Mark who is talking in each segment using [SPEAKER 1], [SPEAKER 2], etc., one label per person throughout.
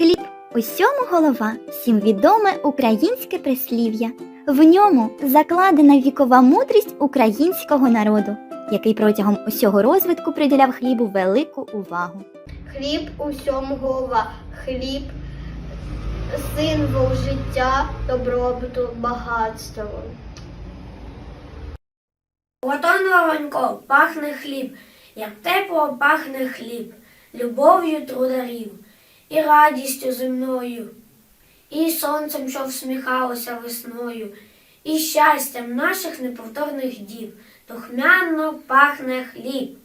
[SPEAKER 1] Хліб усьому голова, всім відоме українське прислів'я. В ньому закладена вікова мудрість українського народу, який протягом усього розвитку приділяв хлібу велику увагу.
[SPEAKER 2] Хліб у всьому голова. Хліб символ життя, добробуту, багатства.
[SPEAKER 3] Латоноронько пахне хліб, як тепло пахне хліб, любов'ю трударів, і радістю земною, і сонцем, що всміхалося весною, і щастям наших неповторних дів, духмяно пахне хліб.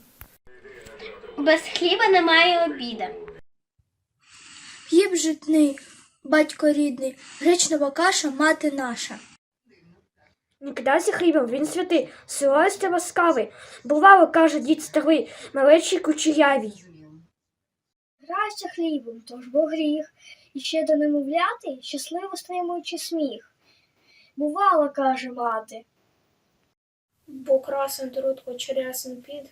[SPEAKER 2] Без хліба немає обіда.
[SPEAKER 4] Хліб житний, батько рідний, гречнева каша, мати наша.
[SPEAKER 3] Не кидайся хлібом, він святий, силості ласкавий. Бувало, каже дід старий, малечий кучерявій.
[SPEAKER 4] Грайся хлібом, то ж бо гріх, і ще до немовляти, щасливо стримуючи сміх. Бувала, каже мати.
[SPEAKER 5] Бо красен труд кучерясен під,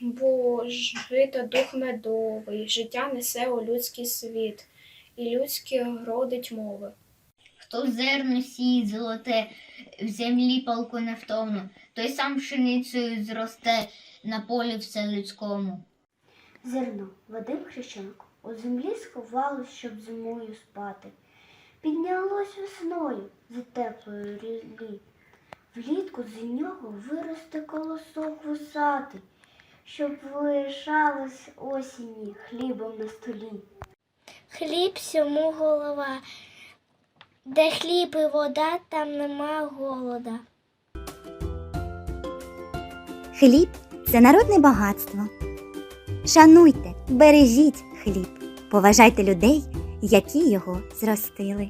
[SPEAKER 5] бо жита дух медовий, життя несе у людський світ, і людські родить мови.
[SPEAKER 6] Хто зерно сіє золоте, в землі палку невтомну, той сам пшеницею зросте на полі все людському.
[SPEAKER 7] Зерно, води в хрещенку, у землі сховалось, щоб зимою спати. Піднялось весною за теплою ріллі. Влітку з нього виросте колосок вусатий, щоб лишалось осінні хлібом на столі.
[SPEAKER 4] Хліб всьому голова. Де хліб і вода, там нема голода.
[SPEAKER 1] Хліб це народне багатство. Шануйте, бережіть хліб, поважайте людей, які його зростили.